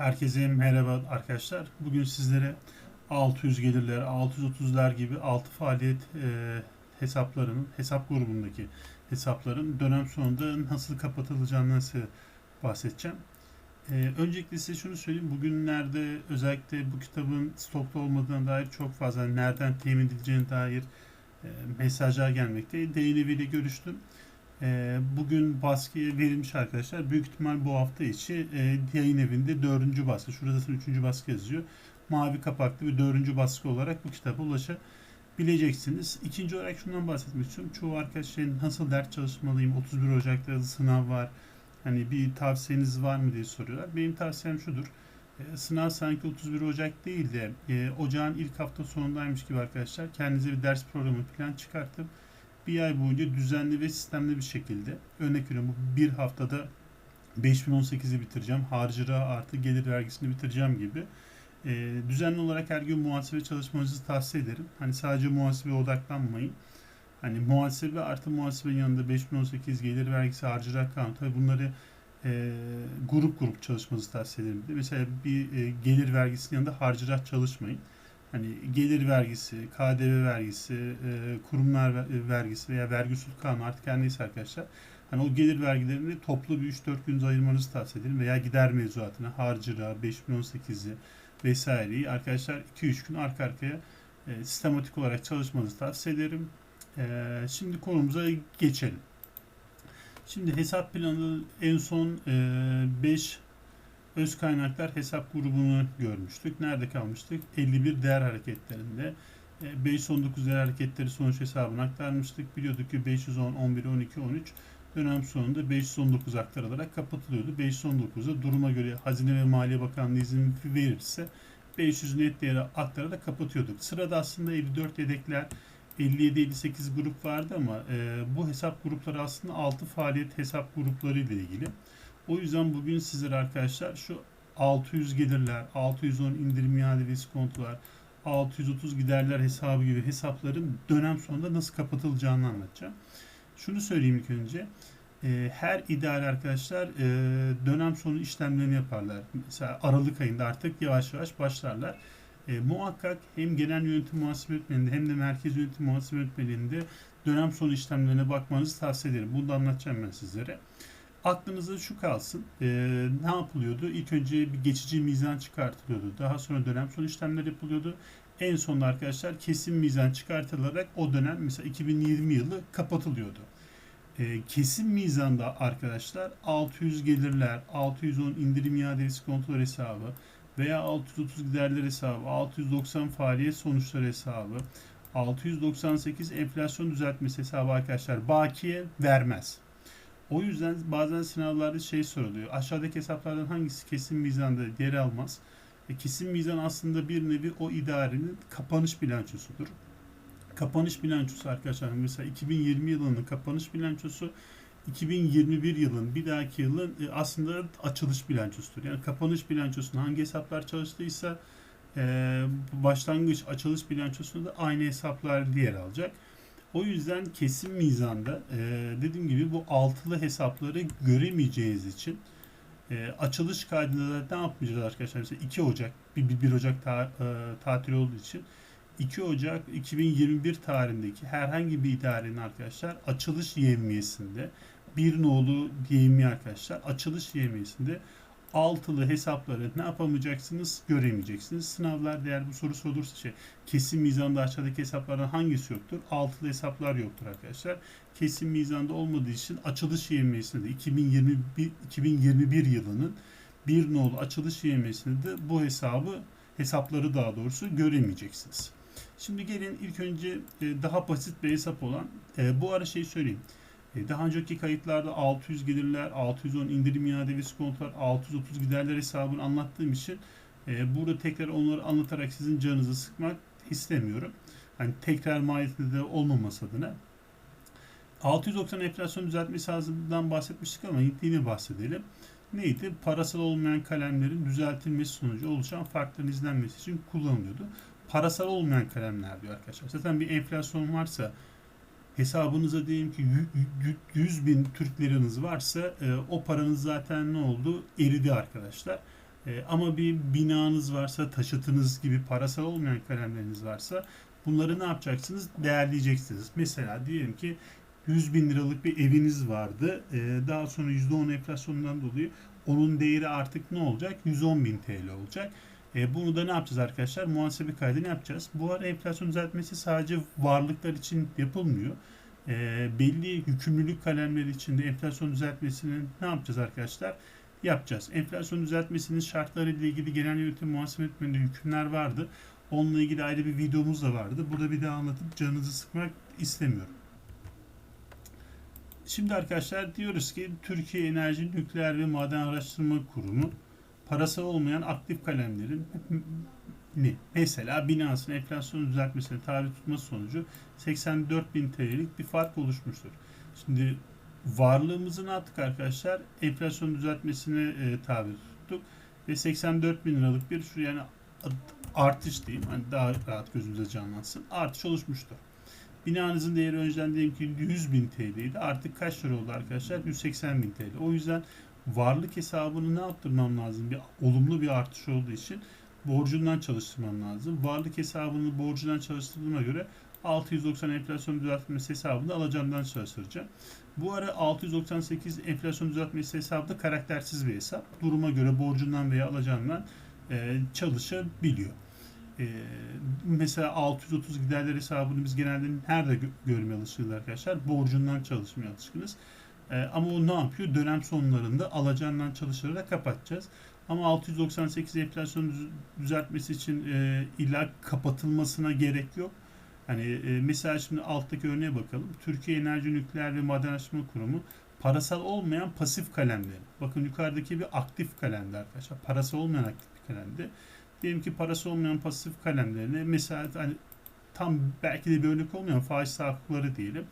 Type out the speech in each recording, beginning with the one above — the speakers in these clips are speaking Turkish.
Herkese merhaba arkadaşlar. Bugün sizlere 600 gelirler, 630'lar gibi 6 faaliyet e, hesaplarının, hesap grubundaki hesapların dönem sonunda nasıl kapatılacağından size bahsedeceğim. E, öncelikle size şunu söyleyeyim. Bugünlerde özellikle bu kitabın stokta olmadığına dair çok fazla nereden temin edileceğine dair e, mesajlar gelmekte. DNV ile görüştüm. Bugün baskıya verilmiş arkadaşlar. Büyük ihtimal bu hafta içi e, yayın evinde dördüncü baskı. Şurada üçüncü baskı yazıyor. Mavi kapaklı bir dördüncü baskı olarak bu kitaba ulaşabileceksiniz. İkinci olarak şundan bahsetmek istiyorum. Çoğu arkadaşların nasıl ders çalışmalıyım? 31 Ocak'ta sınav var. Hani bir tavsiyeniz var mı diye soruyorlar. Benim tavsiyem şudur. E, sınav sanki 31 Ocak değil de e, ocağın ilk hafta sonundaymış gibi arkadaşlar. Kendinize bir ders programı plan çıkartıp bir ay boyunca düzenli ve sistemli bir şekilde örnek veriyorum bir haftada 5018'i bitireceğim. Harcıra artı gelir vergisini bitireceğim gibi. E, düzenli olarak her gün muhasebe çalışmanızı tavsiye ederim. Hani sadece muhasebeye odaklanmayın. Hani muhasebe artı muhasebenin yanında 5018 gelir vergisi harcıra kanunu tabii bunları e, grup grup çalışmanızı tavsiye ederim. Mesela bir e, gelir vergisinin yanında harcıra çalışmayın hani gelir vergisi, KDV vergisi, e, kurumlar vergisi veya vergi usul kanunu artık her neyse arkadaşlar. Hani o gelir vergilerini toplu bir 3-4 gün ayırmanızı tavsiye ederim. Veya gider mevzuatına, harcıra, 5018'i vesaireyi arkadaşlar 2-3 gün arka arkaya e, sistematik olarak çalışmanızı tavsiye ederim. E, şimdi konumuza geçelim. Şimdi hesap planı en son 5 e, öz kaynaklar hesap grubunu görmüştük. Nerede kalmıştık? 51 değer hareketlerinde. 519 değer hareketleri sonuç hesabına aktarmıştık. Biliyorduk ki 510, 11, 12, 13 dönem sonunda 519 aktarılarak kapatılıyordu. 519'da duruma göre Hazine ve Maliye Bakanlığı izin verirse 500 net değeri aktararak kapatıyorduk. Sırada aslında 54 yedekler 57-58 grup vardı ama e, bu hesap grupları aslında 6 faaliyet hesap grupları ile ilgili. O yüzden bugün sizlere arkadaşlar şu 600 gelirler, 610 indirim iade ve iskontolar, 630 giderler hesabı gibi hesapların dönem sonunda nasıl kapatılacağını anlatacağım. Şunu söyleyeyim ilk önce. E, her idare arkadaşlar e, dönem sonu işlemlerini yaparlar. Mesela Aralık ayında artık yavaş yavaş başlarlar. E, muhakkak hem genel yönetim muhasebe yönetmeninde hem de merkez yönetim muhasebe yönetmeliğinde dönem sonu işlemlerine bakmanızı tavsiye ederim. Bunu da anlatacağım ben sizlere aklınızda şu kalsın. E, ne yapılıyordu? İlk önce bir geçici mizan çıkartılıyordu. Daha sonra dönem son işlemler yapılıyordu. En sonunda arkadaşlar kesin mizan çıkartılarak o dönem mesela 2020 yılı kapatılıyordu. E, kesin mizanda arkadaşlar 600 gelirler, 610 indirim iadesi kontrol hesabı veya 630 giderler hesabı, 690 faaliyet sonuçları hesabı, 698 enflasyon düzeltmesi hesabı arkadaşlar bakiye vermez. O yüzden bazen sınavlarda şey soruluyor. Aşağıdaki hesaplardan hangisi kesin mizanda yer almaz? E, kesin mizan aslında bir nevi o idarenin kapanış bilançosudur. Kapanış bilançosu arkadaşlar mesela 2020 yılının kapanış bilançosu 2021 yılın bir dahaki yılın e, aslında açılış bilançosudur. Yani kapanış bilançosunda hangi hesaplar çalıştıysa e, başlangıç açılış bilançosunda aynı hesaplar yer alacak. O yüzden kesin mizanda e, dediğim gibi bu altılı hesapları göremeyeceğiniz için e, açılış kaydında da ne yapmayacağız arkadaşlar? Mesela 2 Ocak, 1, 1 Ocak ta, e, tatil olduğu için 2 Ocak 2021 tarihindeki herhangi bir idarenin arkadaşlar açılış yevmiyesinde bir nolu yevmiye arkadaşlar açılış yevmiyesinde altılı hesapları ne yapamayacaksınız göremeyeceksiniz. Sınavlar eğer bu soru sorulursa şey kesin mizanda aşağıdaki hesaplardan hangisi yoktur? Altılı hesaplar yoktur arkadaşlar. Kesin mizanda olmadığı için açılış yemiyesinde de 2021, 2021 yılının bir nolu açılış yemiyesinde de bu hesabı hesapları daha doğrusu göremeyeceksiniz. Şimdi gelin ilk önce e, daha basit bir hesap olan e, bu ara şey söyleyeyim. E, daha önceki kayıtlarda 600 gelirler, 610 indirim iade ve skontolar, 630 giderler hesabını anlattığım için e, burada tekrar onları anlatarak sizin canınızı sıkmak istemiyorum. Hani tekrar maliyetinde de olmaması adına. 690 enflasyon düzeltmesi hızından bahsetmiştik ama yine bahsedelim. Neydi? Parasal olmayan kalemlerin düzeltilmesi sonucu oluşan farkların izlenmesi için kullanılıyordu. Parasal olmayan kalemler diyor arkadaşlar. Zaten bir enflasyon varsa hesabınıza diyelim ki 100 bin Türk liranız varsa e, o paranız zaten ne oldu? Eridi arkadaşlar. E, ama bir binanız varsa, taşıtınız gibi parasal olmayan kalemleriniz varsa bunları ne yapacaksınız? Değerleyeceksiniz. Mesela diyelim ki 100 bin liralık bir eviniz vardı. E, daha sonra %10 enflasyondan dolayı onun değeri artık ne olacak? 110 bin TL olacak. E, bunu da ne yapacağız arkadaşlar? Muhasebe kaydını yapacağız. Bu ara enflasyon düzeltmesi sadece varlıklar için yapılmıyor. E, belli yükümlülük kalemleri için de enflasyon düzeltmesini ne yapacağız arkadaşlar? Yapacağız. Enflasyon düzeltmesinin şartları ile ilgili genel yönetim muhasebe yönetmeninde hükümler vardı. Onunla ilgili ayrı bir videomuz da vardı. Burada bir daha anlatıp canınızı sıkmak istemiyorum. Şimdi arkadaşlar diyoruz ki Türkiye Enerji Nükleer ve Maden Araştırma Kurumu parasal olmayan aktif kalemlerin ne? Mesela binasının enflasyon düzeltmesine tabi tutması sonucu 84 bin TL'lik bir fark oluşmuştur. Şimdi varlığımızı ne yaptık arkadaşlar? Enflasyon düzeltmesine e, tabi tuttuk ve 84 bin liralık bir şu yani artış diyeyim hani daha rahat gözümüze canlansın artış oluşmuştur. Binanızın değeri önceden diyelim ki 100 bin TL'ydi. Artık kaç lira oldu arkadaşlar? 180 bin TL. O yüzden varlık hesabını ne yaptırmam lazım? Bir olumlu bir artış olduğu için borcundan çalıştırmam lazım. Varlık hesabını borcundan çalıştırdığıma göre 690 enflasyon düzeltmesi hesabını alacağımdan çalıştıracağım. Bu ara 698 enflasyon düzeltmesi hesabı da karaktersiz bir hesap. Duruma göre borcundan veya alacağından e, çalışabiliyor. E, mesela 630 giderler hesabını biz genelde nerede gö- görmeye alışkınız arkadaşlar? Borcundan çalışmaya alışkınız. E, ama o ne yapıyor? Dönem sonlarında alacağından çalışarak kapatacağız. Ama 698 enflasyon düz- düzeltmesi için e, illa kapatılmasına gerek yok. Hani e, mesela şimdi alttaki örneğe bakalım. Türkiye Enerji Nükleer ve Maden Araştırma Kurumu parasal olmayan pasif kalemleri. Bakın yukarıdaki bir aktif kalemdi arkadaşlar. Parasal olmayan aktif bir kalemdi. Diyelim ki parası olmayan pasif kalemlerine mesela hani tam belki de bir örnek olmayan faiz tahakkukları diyelim.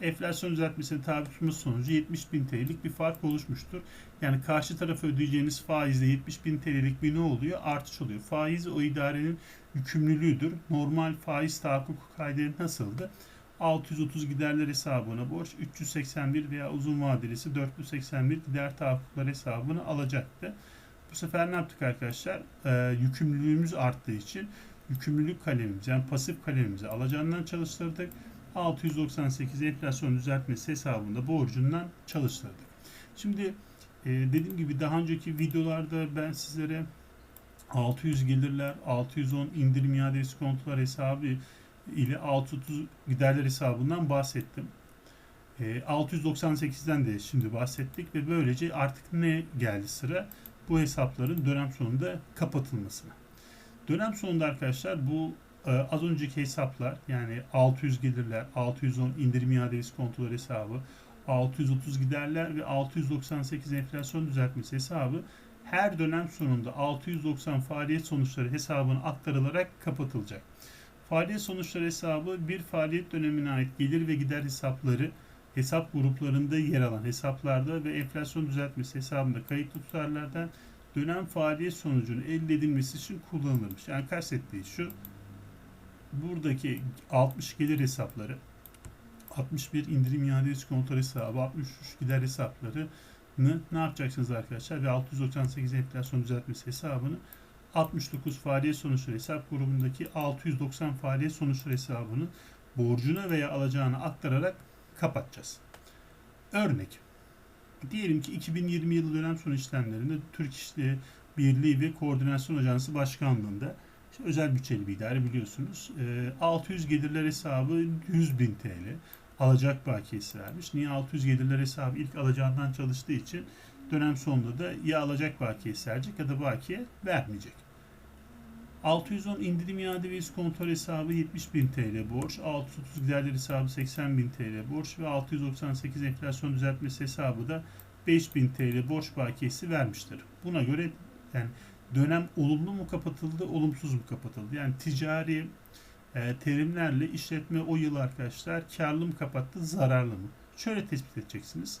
Enflasyon düzeltmesine tabi tutması sonucu 70 bin TL'lik bir fark oluşmuştur. Yani karşı tarafa ödeyeceğiniz faizle 70 bin TL'lik bir ne oluyor? Artış oluyor. Faiz o idarenin yükümlülüğüdür. Normal faiz tahakkuk kaydı nasıldı? 630 giderler hesabına borç, 381 veya uzun vadelisi 481 gider tahakkuklar hesabını alacaktı. Bu sefer ne yaptık arkadaşlar? Ee, yükümlülüğümüz arttığı için yükümlülük kalemimizi yani pasif kalemimizi alacağından çalıştırdık. 698 enflasyon düzeltmesi hesabında borcundan çalıştırdık. Şimdi e, dediğim gibi daha önceki videolarda ben sizlere 600 gelirler, 610 indirim iadesi kontrol hesabı ile 630 giderler hesabından bahsettim. E, 698'den de şimdi bahsettik ve böylece artık ne geldi sıra? Bu hesapların dönem sonunda kapatılmasına. Dönem sonunda arkadaşlar bu e, az önceki hesaplar yani 600 gelirler, 610 indirim iadesi kontrol hesabı, 630 giderler ve 698 enflasyon düzeltmesi hesabı her dönem sonunda 690 faaliyet sonuçları hesabına aktarılarak kapatılacak. Faaliyet sonuçları hesabı bir faaliyet dönemine ait gelir ve gider hesapları hesap gruplarında yer alan hesaplarda ve enflasyon düzeltmesi hesabında kayıtlı tutarlardan dönem faaliyet sonucunun elde edilmesi için kullanılırmış. Yani kastettiği şu buradaki 60 gelir hesapları 61 indirim iadesi kontrol hesabı 63 gider hesapları ne yapacaksınız arkadaşlar? Ve 698 enflasyon düzeltmesi hesabını 69 faaliyet sonuçları hesap grubundaki 690 faaliyet sonuçları hesabının borcuna veya alacağına aktararak kapatacağız. Örnek. Diyelim ki 2020 yılı dönem sonu işlemlerinde Türk İşleri Birliği ve Koordinasyon Ajansı Başkanlığı'nda özel bütçeli bir idare biliyorsunuz. 600 gelirler hesabı 100 bin TL alacak bakiyesi vermiş. Niye 600 gelirler hesabı ilk alacağından çalıştığı için dönem sonunda da ya alacak bakiyesi verecek ya da bakiye vermeyecek. 610 indirim iade ve kontrol hesabı 70 bin TL borç, 630 giderler hesabı 80 bin TL borç ve 698 enflasyon düzeltmesi hesabı da 5000 TL borç bakiyesi vermiştir. Buna göre yani dönem olumlu mu kapatıldı, olumsuz mu kapatıldı? Yani ticari e, terimlerle işletme o yıl arkadaşlar karlı mı kapattı, zararlı mı? Şöyle tespit edeceksiniz.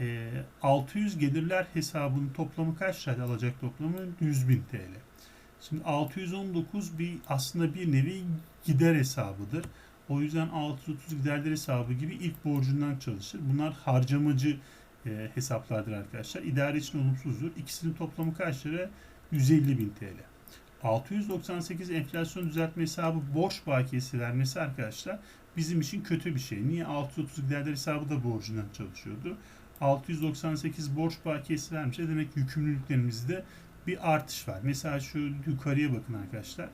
E, 600 gelirler hesabının toplamı kaç lira alacak toplamı? 100 bin TL. Şimdi 619 bir aslında bir nevi gider hesabıdır. O yüzden 630 giderler hesabı gibi ilk borcundan çalışır. Bunlar harcamacı e, hesaplardır arkadaşlar. İdare için olumsuzdur. İkisinin toplamı kaç lira? 150 bin TL. 698 enflasyon düzeltme hesabı borç bakiyesi vermesi arkadaşlar bizim için kötü bir şey. Niye? 630 giderler hesabı da borcundan çalışıyordu. 698 borç bakiyesi vermiş. E demek yükümlülüklerimizde bir artış var. Mesela şu yukarıya bakın arkadaşlar.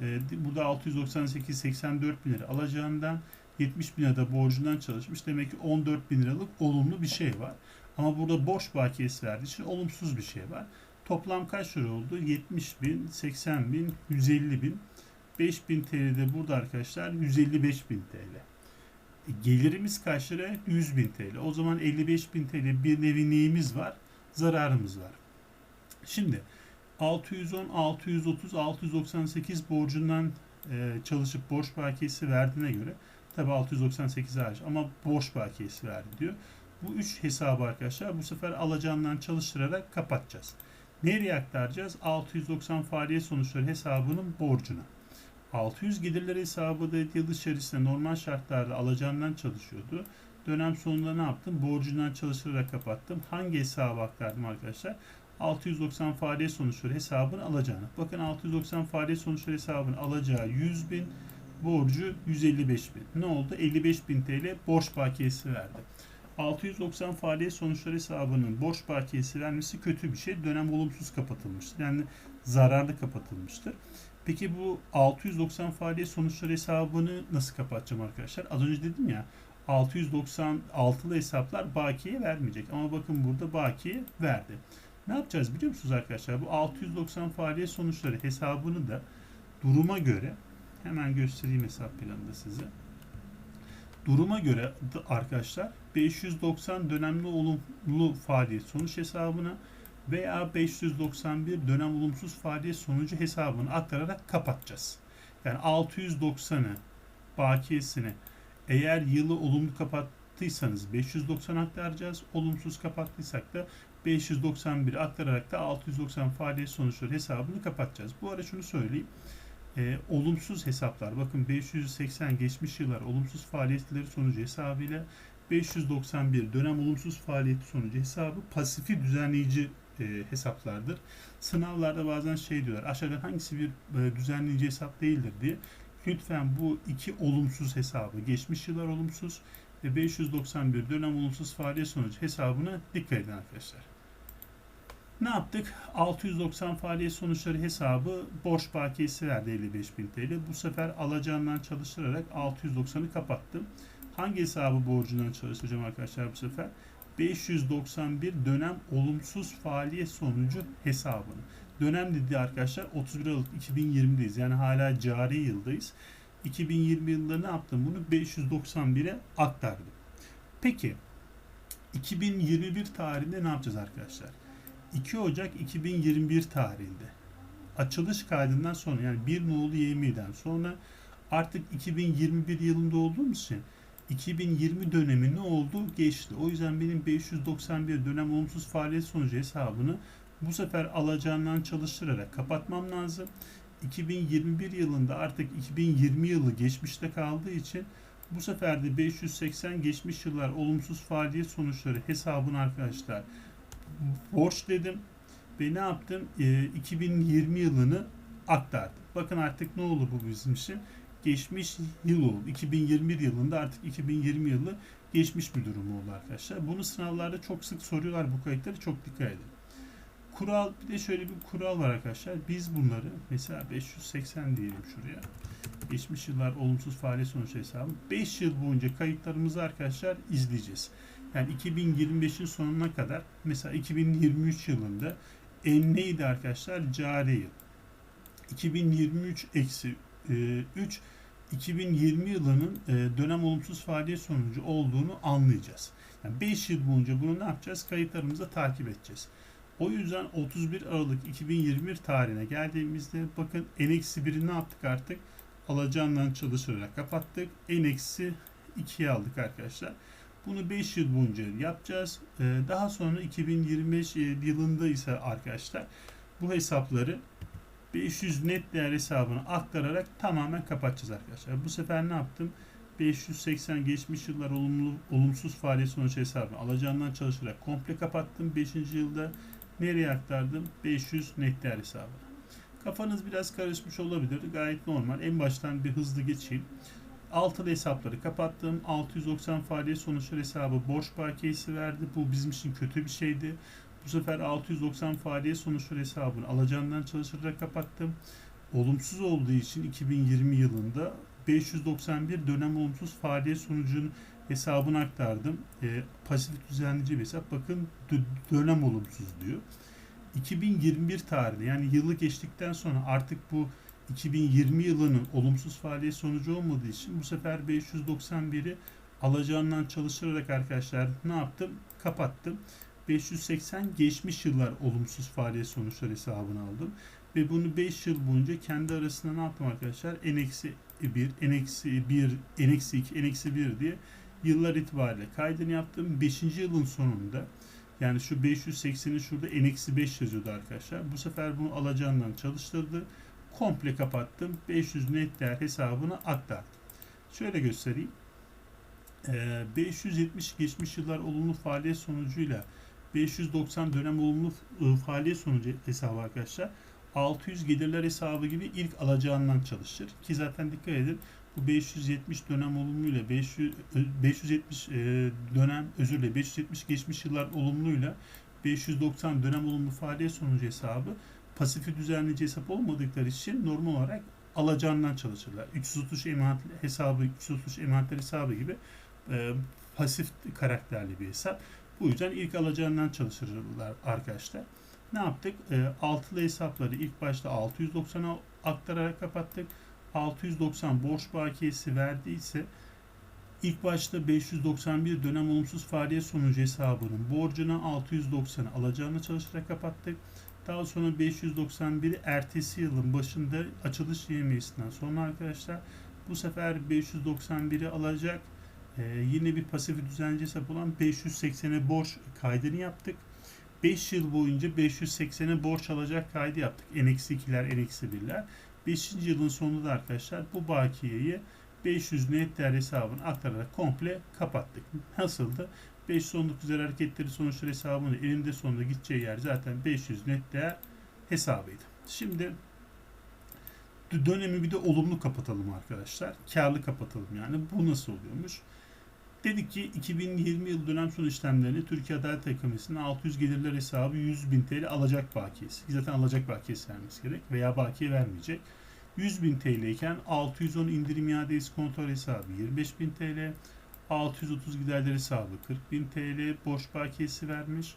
Ee, burada 698 84 bin lira alacağından 70 bin lira borcundan çalışmış. Demek ki 14 bin liralık olumlu bir şey var. Ama burada borç bakiyesi verdiği için olumsuz bir şey var. Toplam kaç lira oldu? 70 bin, 80 bin, 150 bin. 5 bin TL de burada arkadaşlar 155 bin TL. E, gelirimiz kaç lira? 100 bin TL. O zaman 55 bin TL bir nevi neyimiz var? Zararımız var. Şimdi 610, 630, 698 borcundan e, çalışıp borç bakiyesi verdiğine göre tabi 698 hariç ama borç bakiyesi verdi diyor. Bu üç hesabı arkadaşlar bu sefer alacağından çalıştırarak kapatacağız. Nereye aktaracağız? 690 faaliyet sonuçları hesabının borcuna. 600 gelirleri hesabı da yıl içerisinde normal şartlarda alacağından çalışıyordu. Dönem sonunda ne yaptım? Borcundan çalıştırarak kapattım. Hangi hesaba aktardım arkadaşlar? 690 faaliyet sonuçları hesabını alacağını. Bakın 690 faaliyet sonuçları hesabını alacağı 100 bin, borcu 155 bin. Ne oldu? 55 bin TL borç bakiyesi verdi. 690 faaliyet sonuçları hesabının borç bakiyesi vermesi kötü bir şey. Dönem olumsuz kapatılmıştır. Yani zararlı kapatılmıştır. Peki bu 690 faaliyet sonuçları hesabını nasıl kapatacağım arkadaşlar? Az önce dedim ya 696'lı hesaplar bakiye vermeyecek. Ama bakın burada bakiye verdi. Ne yapacağız biliyor musunuz arkadaşlar? Bu 690 faaliyet sonuçları hesabını da duruma göre hemen göstereyim hesap planında size. Duruma göre arkadaşlar 590 dönemli olumlu faaliyet sonuç hesabına veya 591 dönem olumsuz faaliyet sonucu hesabını aktararak kapatacağız. Yani 690'ı bakiyesini eğer yılı olumlu kapattıysanız 590 aktaracağız. Olumsuz kapattıysak da 591 aktararak da 690 faaliyet sonuçları hesabını kapatacağız. Bu ara şunu söyleyeyim. E, olumsuz hesaplar bakın 580 geçmiş yıllar olumsuz faaliyetleri sonucu hesabıyla 591 dönem olumsuz faaliyeti sonucu hesabı pasifi düzenleyici e, hesaplardır. Sınavlarda bazen şey diyorlar aşağıda hangisi bir e, düzenleyici hesap değildir diye. Lütfen bu iki olumsuz hesabı geçmiş yıllar olumsuz ve 591 dönem olumsuz faaliyet sonucu hesabına dikkat edin arkadaşlar. Ne yaptık? 690 faaliyet sonuçları hesabı borç bakiyesi verdi 55 bin TL. Bu sefer alacağından çalıştırarak 690'ı kapattım. Hangi hesabı borcundan çalıştıracağım arkadaşlar bu sefer? 591 dönem olumsuz faaliyet sonucu hesabını. Dönem dedi arkadaşlar 31 Aralık 2020'deyiz. Yani hala cari yıldayız. 2020 yılında ne yaptım? Bunu 591'e aktardım. Peki 2021 tarihinde ne yapacağız arkadaşlar? 2 Ocak 2021 tarihinde açılış kaydından sonra yani 1 nolu YM'den sonra artık 2021 yılında olduğumuz için 2020 dönemi ne oldu? Geçti. O yüzden benim 591 dönem olumsuz faaliyet sonucu hesabını bu sefer alacağından çalıştırarak kapatmam lazım. 2021 yılında artık 2020 yılı geçmişte kaldığı için bu sefer de 580 geçmiş yıllar olumsuz faaliyet sonuçları hesabını arkadaşlar borç dedim ve ne yaptım? E, 2020 yılını aktardım. Bakın artık ne oldu bu bizim için? Geçmiş yıl oldu. 2021 yılında artık 2020 yılı geçmiş bir durum oldu arkadaşlar. Bunu sınavlarda çok sık soruyorlar bu kayıtları çok dikkat edin. Kural bir de şöyle bir kural var arkadaşlar. Biz bunları mesela 580 diyelim şuraya. Geçmiş yıllar olumsuz faaliyet sonuç hesabı. 5 yıl boyunca kayıtlarımızı arkadaşlar izleyeceğiz. Yani 2025'in sonuna kadar mesela 2023 yılında en neydi arkadaşlar? Cari yıl. 2023 eksi 3 2020 yılının e, dönem olumsuz faaliyet sonucu olduğunu anlayacağız. Yani 5 yıl boyunca bunu ne yapacağız? Kayıtlarımızı takip edeceğiz. O yüzden 31 Aralık 2021 tarihine geldiğimizde bakın n-1'i ne yaptık artık? Alacağından çalışarak kapattık. n-2'ye aldık arkadaşlar. Bunu 5 yıl boyunca yapacağız. Ee, daha sonra 2025 e, yılında ise arkadaşlar bu hesapları 500 net değer hesabına aktararak tamamen kapatacağız arkadaşlar. Bu sefer ne yaptım? 580 geçmiş yıllar olumlu, olumsuz faaliyet sonuç hesabını alacağından çalışarak komple kapattım 5. yılda. Nereye aktardım? 500 net değer hesabına. Kafanız biraz karışmış olabilir. Gayet normal. En baştan bir hızlı geçeyim. Altılı hesapları kapattım. 690 faaliyet sonuçları hesabı borç bakiyesi verdi. Bu bizim için kötü bir şeydi. Bu sefer 690 faaliyet sonuçları hesabını alacağından çalışarak kapattım. Olumsuz olduğu için 2020 yılında 591 dönem olumsuz faaliyet sonucunun hesabını aktardım. E, pasif düzenleyici bir hesap. Bakın dö- dönem olumsuz diyor. 2021 tarihinde yani yılı geçtikten sonra artık bu 2020 yılının olumsuz faaliyet sonucu olmadığı için bu sefer 591'i alacağından çalıştırarak arkadaşlar ne yaptım? Kapattım. 580 geçmiş yıllar olumsuz faaliyet sonuçları hesabını aldım. Ve bunu 5 yıl boyunca kendi arasında ne yaptım arkadaşlar? N-1, N-1, N-2, N-1 diye yıllar itibariyle kaydını yaptım. 5. yılın sonunda yani şu 580'i şurada N-5 yazıyordu arkadaşlar. Bu sefer bunu alacağından çalıştırdı. Komple kapattım. 500 net değer hesabına aktardım. Şöyle göstereyim. Ee, 570 geçmiş yıllar olumlu faaliyet sonucuyla 590 dönem olumlu ıı, faaliyet sonucu hesabı arkadaşlar. 600 gelirler hesabı gibi ilk alacağından çalışır. Ki zaten dikkat edin bu 570 dönem olumluyla 500, 570 e, dönem özür dilerim 570 geçmiş yıllar olumluyla 590 dönem olumlu faaliyet sonucu hesabı pasifi düzenleyici hesap olmadıkları için normal olarak alacağından çalışırlar. 330 emanet hesabı, 330 emanetler hesabı gibi e, pasif karakterli bir hesap. Bu yüzden ilk alacağından çalışırlar arkadaşlar. Ne yaptık? E, altılı hesapları ilk başta 690'a aktararak kapattık. 690 borç bakiyesi verdiyse ilk başta 591 dönem olumsuz faaliyet sonucu hesabının borcunu 690'a alacağını çalışarak kapattık. Daha sonra 591'i ertesi yılın başında açılış yemiyesinden sonra arkadaşlar bu sefer 591'i alacak. Ee, yine bir pasif düzenci hesap olan 580'e borç kaydını yaptık. 5 yıl boyunca 580'e borç alacak kaydı yaptık. N-2'ler, N-1'ler. 5. yılın sonunda da arkadaşlar bu bakiyeyi 500 net değer hesabına aktararak komple kapattık. Nasıldı? 519 üzeri hareketleri sonuçları hesabını elinde sonunda gideceği yer zaten 500 net değer hesabıydı. Şimdi dönemi bir de olumlu kapatalım arkadaşlar. Karlı kapatalım yani. Bu nasıl oluyormuş? Dedik ki 2020 yıl dönem sonu işlemlerini Türkiye Adalet Ekonomisi'nin 600 gelirler hesabı 100 bin TL alacak bakiyesi. Zaten alacak bakiyesi vermesi gerek veya bakiye vermeyecek. 100 bin TL iken 610 indirim iadesi kontrol hesabı 25 bin TL. 630 giderler hesabı 40 bin TL borç bakiyesi vermiş.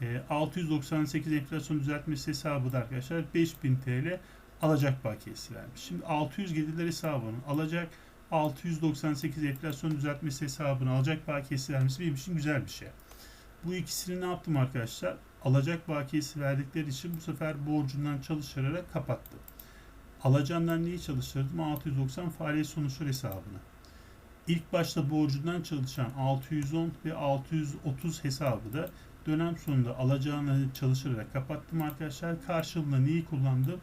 E, 698 enflasyon düzeltmesi hesabı da arkadaşlar 5000 TL alacak bakiyesi vermiş. Şimdi 600 gelirler hesabını alacak 698 enflasyon düzeltmesi hesabını alacak bakiyesi vermesi benim için güzel bir şey. Bu ikisini ne yaptım arkadaşlar? Alacak bakiyesi verdikleri için bu sefer borcundan çalıştırarak kapattım. Alacağından neyi çalıştırdım? 690 faaliyet sonuçları hesabını. İlk başta borcundan çalışan 610 ve 630 hesabı da dönem sonunda alacağını çalışarak kapattım arkadaşlar. Karşılığında neyi kullandım?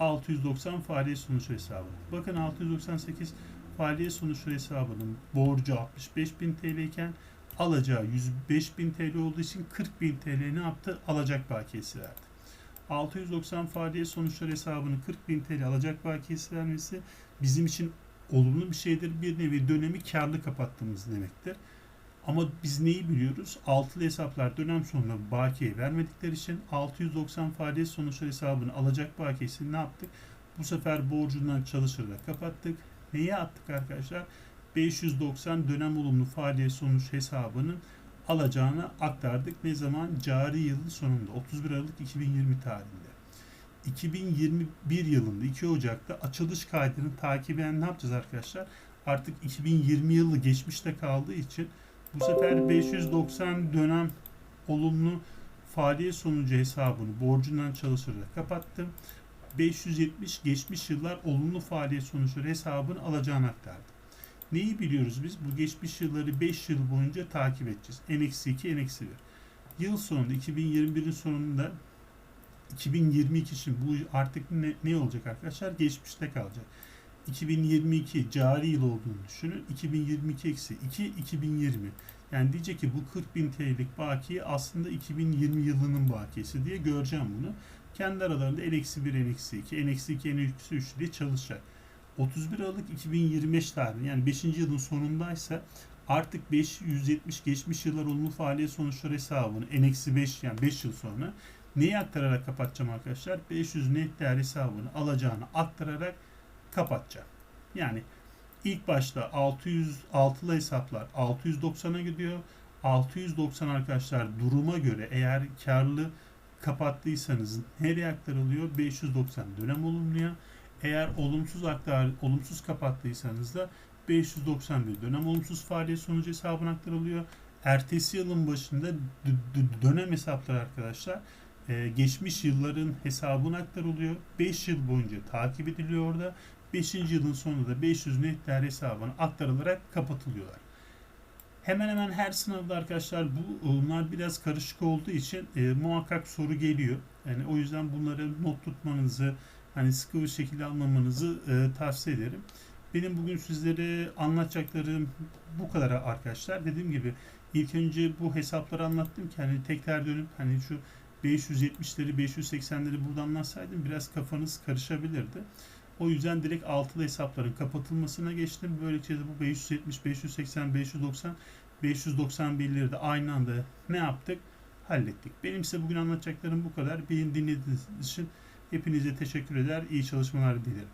690 faaliyet sonuçları hesabı. Bakın 698 faaliyet sonuçları hesabının borcu 65.000 TL iken alacağı 105.000 TL olduğu için 40.000 TL ne yaptı? Alacak bakiyesi verdi. 690 faaliyet sonuçları hesabını 40.000 TL alacak bakiyesi vermesi bizim için olumlu bir şeydir. Bir nevi dönemi karlı kapattığımız demektir. Ama biz neyi biliyoruz? Altılı hesaplar dönem sonunda bakiye vermedikleri için 690 faaliyet sonuçları hesabını alacak bakiyesini ne yaptık? Bu sefer borcundan çalışarak kapattık. Neye attık arkadaşlar? 590 dönem olumlu faaliyet sonuç hesabının alacağını aktardık. Ne zaman? Cari yılın sonunda 31 Aralık 2020 tarihinde. 2021 yılında 2 Ocak'ta açılış kaydını takiben ne yapacağız arkadaşlar? Artık 2020 yılı geçmişte kaldığı için bu sefer 590 dönem olumlu faaliyet sonucu hesabını borcundan çalışarak kapattım. 570 geçmiş yıllar olumlu faaliyet sonuçları hesabını alacağını aktardım. Neyi biliyoruz biz? Bu geçmiş yılları 5 yıl boyunca takip edeceğiz. N-2, N-1. Yıl sonunda 2021'in sonunda 2022 için bu artık ne, ne olacak arkadaşlar? Geçmişte kalacak. 2022 cari yıl olduğunu düşünün. 2022 eksi 2 2020. Yani diyecek ki bu 40 bin TL'lik bakiye aslında 2020 yılının bakiyesi diye göreceğim bunu. Kendi aralarında n eksi 1, n eksi 2, n eksi 2, n eksi 3 diye çalışacak. 31 Aralık 2025 tarihi yani 5. yılın sonundaysa artık 570 geçmiş yıllar olumlu faaliyet sonuçları hesabını n eksi 5 yani 5 yıl sonra neyi aktararak kapatacağım arkadaşlar? 500 net değer hesabını alacağını aktararak kapatacağım. Yani ilk başta 600 altılı hesaplar 690'a gidiyor. 690 arkadaşlar duruma göre eğer karlı kapattıysanız nereye aktarılıyor? 590 dönem olumluya. Eğer olumsuz aktar, olumsuz kapattıysanız da 591 dönem olumsuz faaliyet sonucu hesabına aktarılıyor. Ertesi yılın başında dönem hesapları arkadaşlar e, geçmiş yılların hesabına aktarılıyor. 5 yıl boyunca takip ediliyor orada. 5. yılın sonunda da 500 net değer hesabına aktarılarak kapatılıyorlar. Hemen hemen her sınavda arkadaşlar bu bunlar biraz karışık olduğu için e, muhakkak soru geliyor. Yani o yüzden bunları not tutmanızı hani sıkı bir şekilde almamanızı e, tavsiye ederim. Benim bugün sizlere anlatacaklarım bu kadar arkadaşlar. Dediğim gibi ilk önce bu hesapları anlattım ki hani tekrar dönüp hani şu 570'leri 580'leri buradan anlatsaydım biraz kafanız karışabilirdi. O yüzden direkt altılı hesapların kapatılmasına geçtim. Böylece de bu 570, 580, 590, 591'leri de aynı anda ne yaptık? Hallettik. Benim size bugün anlatacaklarım bu kadar. Beni dinlediğiniz için hepinize teşekkür eder. İyi çalışmalar dilerim.